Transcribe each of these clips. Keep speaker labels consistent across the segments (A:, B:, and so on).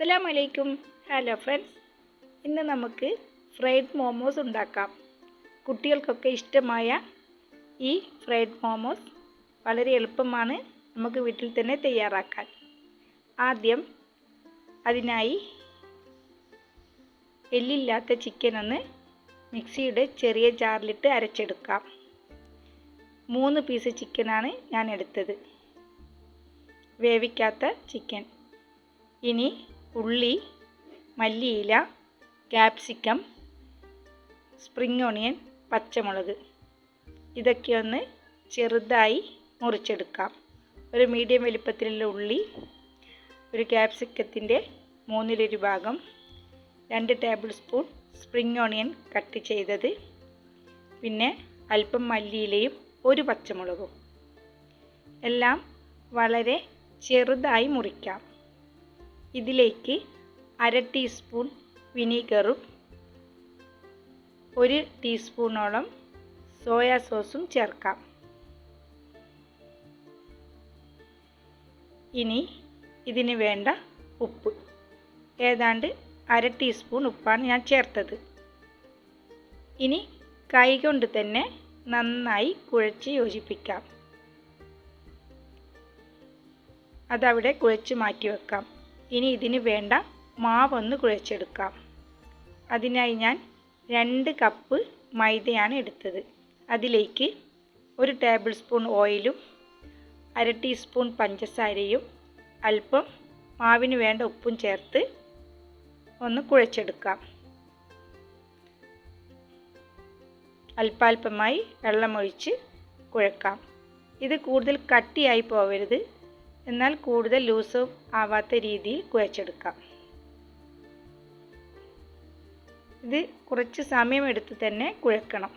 A: അസ്സലാമു അലൈക്കും hello friends ഇന്ന് നമുക്ക് ഫ്രൈഡ് മോമോസ് ഉണ്ടാക്കാം. കുട്ടികൾക്കൊക്കെ ഇഷ്ടമായ ഈ ഫ്രൈഡ് മോമോസ് വളരെ എളുപ്പമാണ് നമുക്ക് വീട്ടിൽ തന്നെ തയ്യാറാക്കാൻ. ആദ്യം അതിനായി എല്ലില്ലാത്ത ചിക്കൻ ഒന്ന് മിക്സിയുടെ ചെറിയ ജാറിലിട്ട് അരച്ചെടുക്കാം. മൂന്ന് പീസ് ചിക്കനാണ് ഞാൻ എടുത്തത്. വേവിക്കാത്ത ചിക്കൻ ഇനി ഉള്ളി മല്ലിയില ക്യാപ്സിക്കം സ്പ്രിംഗ് ഓണിയൻ പച്ചമുളക്. ഇതൊക്കെ ഒന്ന് ചെറുതായി മുറിച്ചെടുക്കാം. ഒരു മീഡിയം വലിപ്പത്തിലുള്ള ഉള്ളി ഒരു ക്യാപ്സിക്കത്തിന്റെ മൂന്നിലൊരു ഭാഗം രണ്ട് tablespoon spring onion cut ചെയ്തത് പിന്നെ അല്പം മല്ലിയിലയും ഒരു പച്ചമുളകും. എല്ലാം വളരെ ചെറുതായി മുറിക്കാം. ഇതിലേക്ക് അര ടീസ്പൂൺ വിനീഗറും ഒരു ടീസ്പൂണോളം സോയാ സോസും ചേർക്കാം. ഇനി ഇതിന് വേണ്ട ഉപ്പ്. ഏതാണ്ട് അര ടീസ്പൂൺ ഉപ്പാണ് ഞാൻ ചേർത്തത്. ഇനി കൈകൊണ്ട് തന്നെ നന്നായി കുഴച്ച് യോജിപ്പിക്കാം. അതവിടെ കുഴച്ച് മാറ്റി വെക്കാം. ഇനി ഇതിന് വേണ്ട മാവൊന്ന് കുഴച്ചെടുക്കാം. അതിനായി ഞാൻ രണ്ട് കപ്പ് മൈദയാണ് എടുത്തത്. അതിലേക്ക് ഒരു ടേബിൾ സ്പൂൺ ഓയിലും അര ടീസ്പൂൺ പഞ്ചസാരയും അല്പം മാവിന് വേണ്ട ഉപ്പും ചേർത്ത് ഒന്ന് കുഴച്ചെടുക്കാം. അല്പാൽപമായി വെള്ളമൊഴിച്ച് കുഴക്കാം. ഇത് കൂടുതൽ കട്ടിയായി പോവരുത്. എന്നാൽ കൂടുതൽ ലൂസും ആവാത്ത രീതിയിൽ കുഴച്ചെടുക്കാം. ഇത് കുറച്ച് സമയമെടുത്ത് തന്നെ കുഴക്കണം.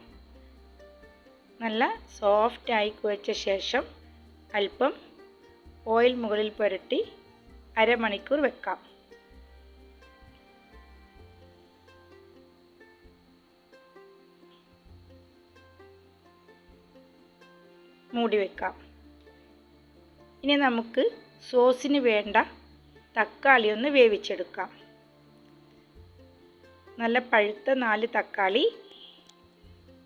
A: നല്ല സോഫ്റ്റായി കുഴച്ച ശേഷം അല്പം ഓയിൽ മുകളിൽ പുരട്ടി അരമണിക്കൂർ വെക്കാം. മൂടി വെക്കാം. ഇനി നമുക്ക് സോസിന് വേണ്ട തക്കാളി ഒന്ന് വേവിച്ചെടുക്കാം. നല്ല പഴുത്ത നാല് തക്കാളി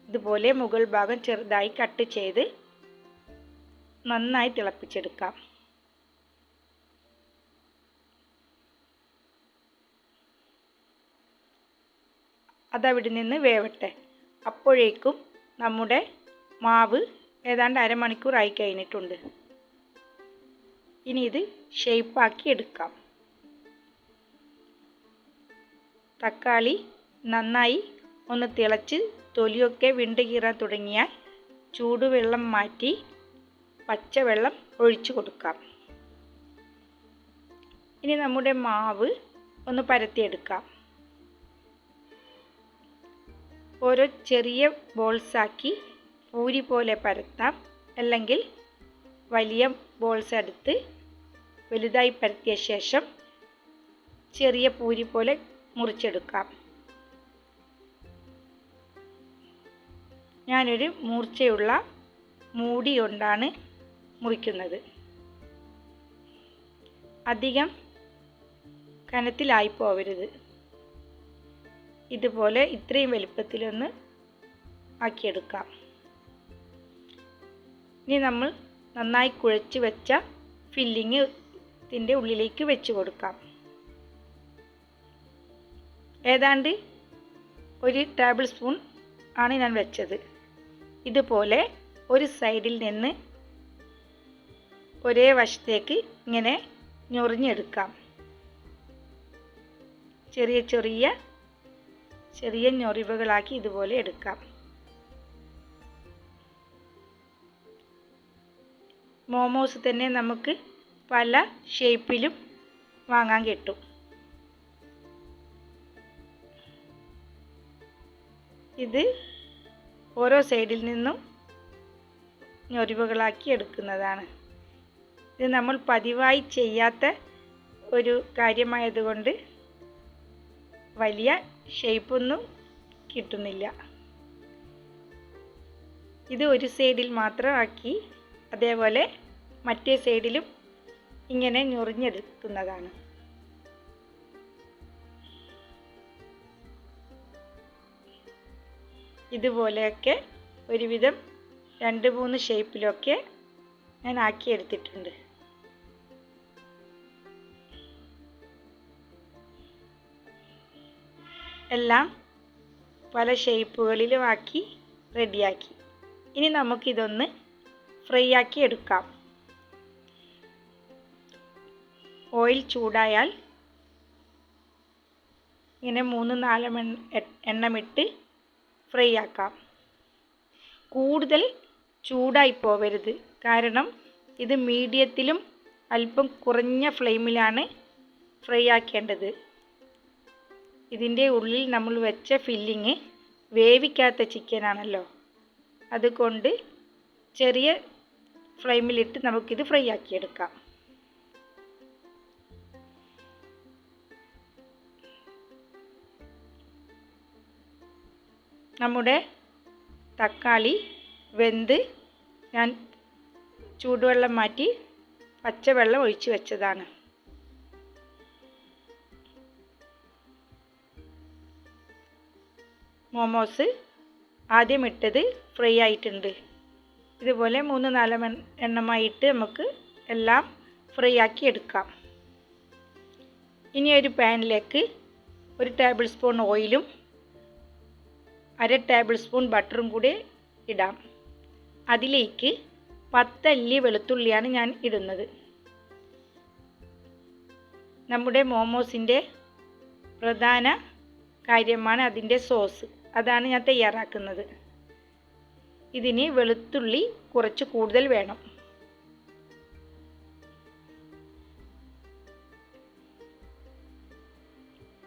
A: ഇതുപോലെ മുകൾ ഭാഗം ചെറുതായി കട്ട് ചെയ്ത് നന്നായി തിളപ്പിച്ചെടുക്കാം. അതവിടെ നിന്ന് വേവട്ടെ. അപ്പോഴേക്കും നമ്മുടെ മാവ് ഏതാണ്ട് അരമണിക്കൂറായി കഴിഞ്ഞിട്ടുണ്ട്. ഇനി ഇത് ഷേപ്പാക്കി എടുക്കാം. തക്കാളി നന്നായി ഒന്ന് തിളച്ച് തൊലിയൊക്കെ വിണ്ട് കീറാൻ തുടങ്ങിയാൽ ചൂടുവെള്ളം മാറ്റി പച്ചവെള്ളം ഒഴിച്ചു കൊടുക്കാം. ഇനി നമ്മുടെ മാവ് ഒന്ന് പരത്തിയെടുക്കാം. ഓരോ ചെറിയ ബോൾസാക്കി പൂരി പോലെ പരത്താം. അല്ലെങ്കിൽ വലിയ ബോൾസ് എടുത്ത് വലുതായി പരത്തിയ ശേഷം ചെറിയ പൂരി പോലെ മുറിച്ചെടുക്കാം. ഞാനൊരു മൂർച്ചയുള്ള മൂടി കൊണ്ടാണ് മുറിക്കുന്നത്. അധികം കനത്തിലായി പോവരുത്. ഇതുപോലെ ഇത്രയും വലുപ്പത്തിലൊന്ന് ആക്കിയെടുക്കാം. ഇനി നമ്മൾ നന്നായി കുഴച്ച് വെച്ച ഫില്ലിങ് ഇതിന്റെ ഉള്ളിലേക്ക് വെച്ച് കൊടുക്കാം. ഏതാണ്ട് ഒരു ടേബിൾ സ്പൂൺ ആണ് ഞാൻ വെച്ചത്. ഇതുപോലെ ഒരു സൈഡിൽ നിന്ന് ഒരേ വശത്തേക്ക് ഇങ്ങനെ ഞൊറിഞ്ഞെടുക്കാം. ചെറിയ ചെറിയ ചെറിയ ഞൊറിവുകളാക്കി ഇതുപോലെ എടുക്കാം. മോമോസ് തന്നെ നമുക്ക് പല ഷേപ്പിലും വാങ്ങാൻ കിട്ടും. ഇത് ഓരോ സൈഡിൽ നിന്നും ഞൊരിവുകളാക്കി എടുക്കുന്നതാണ്. ഇത് നമ്മൾ പതിവായി ചെയ്യാത്ത ഒരു കാര്യമായതുകൊണ്ട് വലിയ ഷേപ്പൊന്നും കിട്ടുന്നില്ല. ഇത് ഒരു സൈഡിൽ മാത്രമാക്കി അതേപോലെ മറ്റേ സൈഡിലും ഇങ്ങനെ ഞൊറിഞ്ഞെടുക്കുന്നതാണ്. ഇതുപോലെയൊക്കെ ഒരുവിധം രണ്ട് മൂന്ന് ഷേപ്പിലൊക്കെ ഞാൻ ആക്കിയെടുത്തിട്ടുണ്ട്. എല്ലാം പല ഷേപ്പുകളിലുമാക്കി റെഡിയാക്കി. ഇനി നമുക്കിതൊന്ന് ഫ്രൈ ആക്കി എടുക്കാം. ഓയിൽ ചൂടായാൽ ഇങ്ങനെ മൂന്ന് നാല് എണ്ണമിട്ട് ഫ്രൈ ആക്കാം. കൂടുതൽ ചൂടായി പോവരുത്. കാരണം ഇത് മീഡിയത്തിലും അല്പം കുറഞ്ഞ ഫ്ലെയിമിലാണ് ഫ്രൈ ആക്കേണ്ടത്. ഇതിന്റെ ഉള്ളിൽ നമ്മൾ വെച്ച ഫില്ലിങ് വേവിക്കാത്ത ചിക്കനാണല്ലോ അതുകൊണ്ട് ചെറിയ ഫ്ലെയിമിലിട്ട് നമുക്കിത് ഫ്രൈ ആക്കിയെടുക്കാം. നമ്മുടെ തക്കാളി വെന്ത് ഞാൻ ചൂടുവെള്ളം മാറ്റി പച്ചവെള്ളം ഒഴിച്ച് വെച്ചതാണ്. മോമോസ് ആദ്യം ഇട്ടത് ഫ്രൈ ആയിട്ടുണ്ട്. ഇതുപോലെ മൂന്ന് നാല് എണ്ണമായിട്ട് നമുക്ക് എല്ലാം ഫ്രൈ ആക്കി എടുക്കാം. ഇനി ഒരു പാനിലേക്ക് ഒരു ടേബിൾ സ്പൂൺ ഓയിലും അര ടേബിൾ സ്പൂൺ ബട്ടറും കൂടി ഇടാം. അതിലേക്ക് പത്തല്ലി വെളുത്തുള്ളിയാണ് ഞാൻ ഇടുന്നത്. നമ്മുടെ മോമോസിന്റെ പ്രധാന കാര്യമാണ് അതിന്റെ സോസ്. അതാണ് ഞാൻ തയ്യാറാക്കുന്നത്. ഇതിന് വെളുത്തുള്ളി കുറച്ച് കൂടുതൽ വേണം.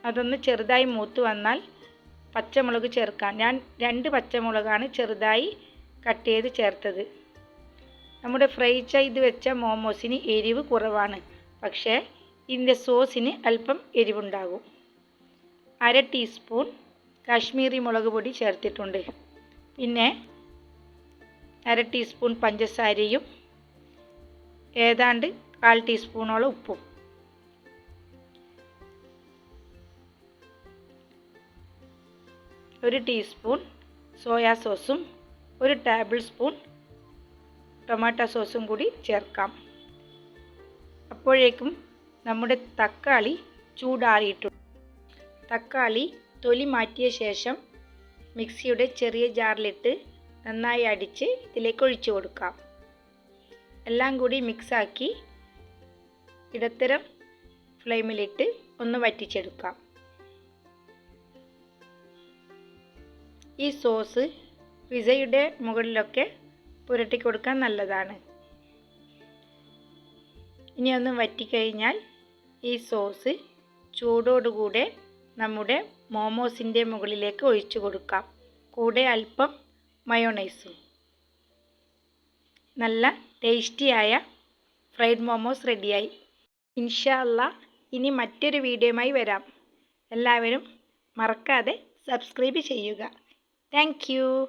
A: അതൊന്ന് ചെറുതായി മൂത്ത് വന്നാൽ പച്ചമുളക് ചേർക്കാം. ഞാൻ രണ്ട് പച്ചമുളകാണ് ചെറുതായി കട്ട് ചെയ്ത് ചേർത്തത്. നമ്മുടെ ഫ്രൈ ചെയ്ത് വെച്ച മോമോസിന് എരിവ് കുറവാണ്. പക്ഷേ ഇതിന്റെ സോസിന് അല്പം എരിവുണ്ടാകും. അര ടീസ്പൂൺ കാശ്മീരി മുളക് പൊടി ചേർത്തിട്ടുണ്ട്. പിന്നെ അര ടീസ്പൂൺ പഞ്ചസാരയും ഏതാണ്ട് കാൽ ടീസ്പൂണോളം ഉപ്പും. ഒരു ടീസ്പൂൺ സോയാ സോസും ഒരു ടേബിൾ സ്പൂൺ ടൊമാറ്റോ സോസും കൂടി ചേർക്കാം. അപ്പോഴേക്കും നമ്മുടെ തക്കാളി ചൂടാറിയിട്ടുണ്ട്. തക്കാളി തൊലി മാറ്റിയ ശേഷം മിക്സിയുടെ ചെറിയ ജാറിലിട്ട് നന്നായി അടിച്ച് ഇതിലേക്ക് ഒഴിച്ചു കൊടുക്കാം. എല്ലാം കൂടി മിക്സാക്കി ഇടത്തരം ഫ്ലെയിമിലിട്ട് ഒന്ന് വറ്റിച്ചെടുക്കാം. ഈ സോസ് പിസയുടെ മുകളിലൊക്കെ പുരട്ടി കൊടുക്കാൻ നല്ലതാണ്. ഇനി ഒന്ന് വറ്റിക്കഴിഞ്ഞാൽ ഈ സോസ് ചൂടോടുകൂടെ നമ്മുടെ മോമോസിന്റെ മുകളിലേക്ക് ഒഴിച്ചു കൊടുക്കാം. കൂടെ അല്പം മയോണൈസും. നല്ല ടേസ്റ്റിയായ ഫ്രൈഡ് മോമോസ് റെഡിയായി. ഇൻഷാ അല്ല ഇനി മറ്റൊരു വീഡിയോയുമായി വരാം. എല്ലാവരും മറക്കാതെ സബ്സ്ക്രൈബ് ചെയ്യുക. Thank you.